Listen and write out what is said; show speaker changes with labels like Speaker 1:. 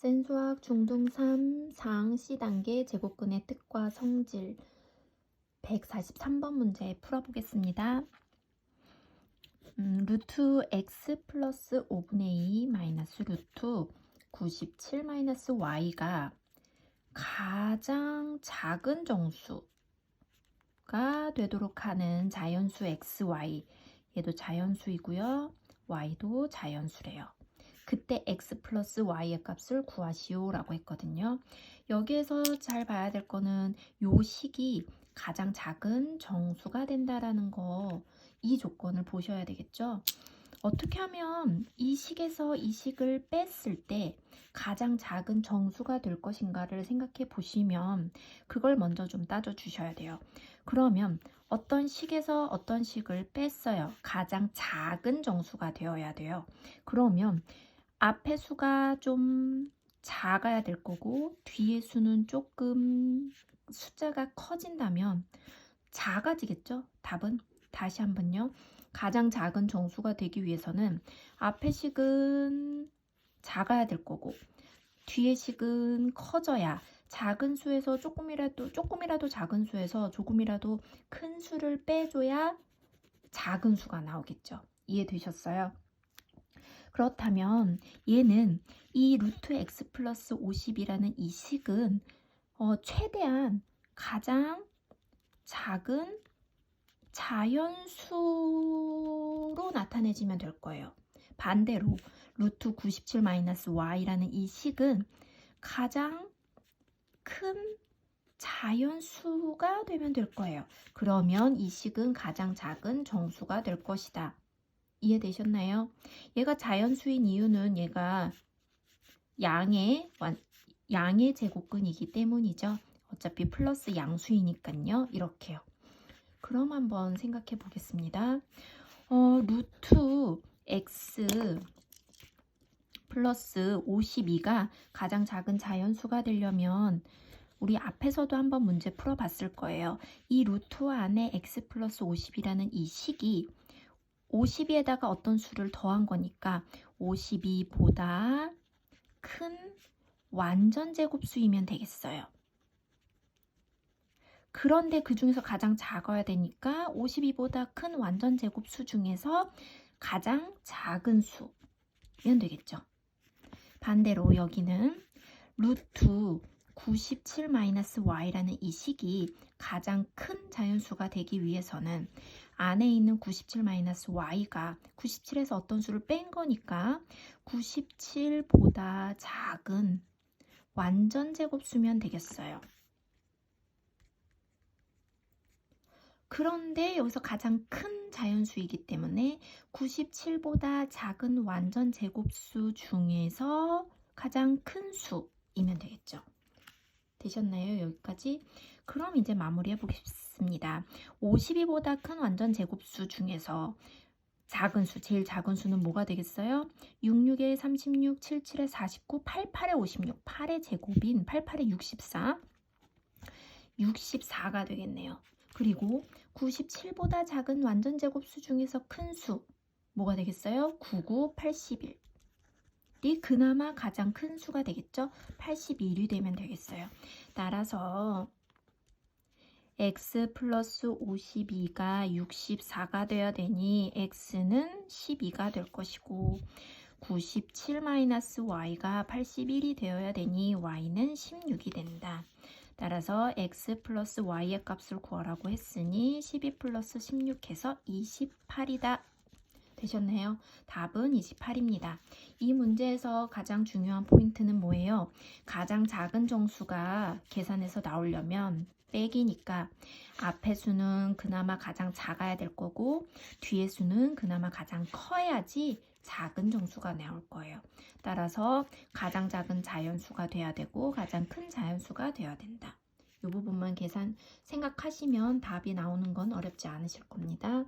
Speaker 1: 센수학 중등 3상 C단계 제곱근의 뜻과 성질 143번 문제 풀어보겠습니다. 음, 루트 x 플러스 5분의 2 마이너스 루트 97 마이너스 y가 가장 작은 정수가 되도록 하는 자연수 xy 얘도 자연수이고요. y도 자연수래요. 그때 x 플러스 y의 값을 구하시오 라고 했거든요. 여기에서 잘 봐야 될 거는 요 식이 가장 작은 정수가 된다라는 거 이 조건을 보셔야 되겠죠. 어떻게 하면 이 식에서 이 식을 뺐을 때 가장 작은 정수가 될 것인가를 생각해 보시면 그걸 먼저 좀 따져 주셔야 돼요. 그러면 어떤 식에서 어떤 식을 뺐어요. 가장 작은 정수가 되어야 돼요. 그러면 앞에 수가 좀 작아야 될 거고 뒤에 수는 조금 숫자가 커진다면 작아지겠죠? 답은 다시 한번요. 가장 작은 정수가 되기 위해서는 앞에 식은 작아야 될 거고 뒤에 식은 커져야 작은 수에서 조금이라도 조금이라도 작은 수에서 조금이라도 큰 수를 빼줘야 작은 수가 나오겠죠. 이해되셨어요? 그렇다면 얘는 이 루트 x 플러스 50이라는 이 식은 어, 최대한 가장 작은 자연수로 나타내지면 될 거예요. 반대로 루트 97 마이너스 이 식은 가장 큰 자연수가 되면 될 거예요. 그러면 이 식은 가장 작은 정수가 될 것이다. 이해되셨나요? 얘가 자연수인 이유는 얘가 양의 양의 제곱근이기 때문이죠. 어차피 플러스 양수이니까요. 이렇게요. 그럼 한번 생각해 보겠습니다. 어, 루트 x 플러스 52가 가장 작은 자연수가 되려면 우리 앞에서도 한번 문제 풀어봤을 거예요. 이 루트 안에 x 플러스 50이라는 이 식이 52에다가 어떤 수를 더한 거니까 52보다 큰 완전 제곱수이면 되겠어요. 그런데 그 중에서 가장 작아야 되니까 52보다 큰 완전 제곱수 중에서 가장 작은 수면 되겠죠. 반대로 여기는 루트 97-y라는 이 식이 가장 큰 자연수가 되기 위해서는 안에 있는 97-y가 97에서 어떤 수를 뺀 거니까 97보다 작은 완전 제곱수면 되겠어요. 그런데 여기서 가장 큰 자연수이기 때문에 97보다 작은 완전 제곱수 중에서 가장 큰 수이면 되겠죠. 되셨나요? 여기까지? 그럼 이제 마무리해 보겠습니다. 52보다 큰 완전 제곱수 중에서 작은 수, 제일 작은 수는 뭐가 되겠어요? 66에 36, 77에 49, 88에 56, 8의 제곱인 88에 64, 64가 되겠네요. 그리고 97보다 작은 완전 제곱수 중에서 큰 수, 뭐가 되겠어요? 99, 81. 이 그나마 가장 큰 수가 되겠죠? 81이 되면 되겠어요. 따라서 x 플러스 52가 64가 되어야 되니 x는 12가 될 것이고 97 마이너스 y가 81이 되어야 되니 y는 16이 된다. 따라서 x 플러스 y의 값을 구하라고 했으니 12 플러스 16해서 28이다. 되셨나요? 답은 28입니다. 이 문제에서 가장 중요한 포인트는 뭐예요? 가장 작은 정수가 계산해서 나오려면 빼기니까 앞에 수는 그나마 가장 작아야 될 거고 뒤에 수는 그나마 가장 커야지 작은 정수가 나올 거예요. 따라서 가장 작은 자연수가 돼야 되고 가장 큰 자연수가 돼야 된다. 이 부분만 계산 생각하시면 답이 나오는 건 어렵지 않으실 겁니다.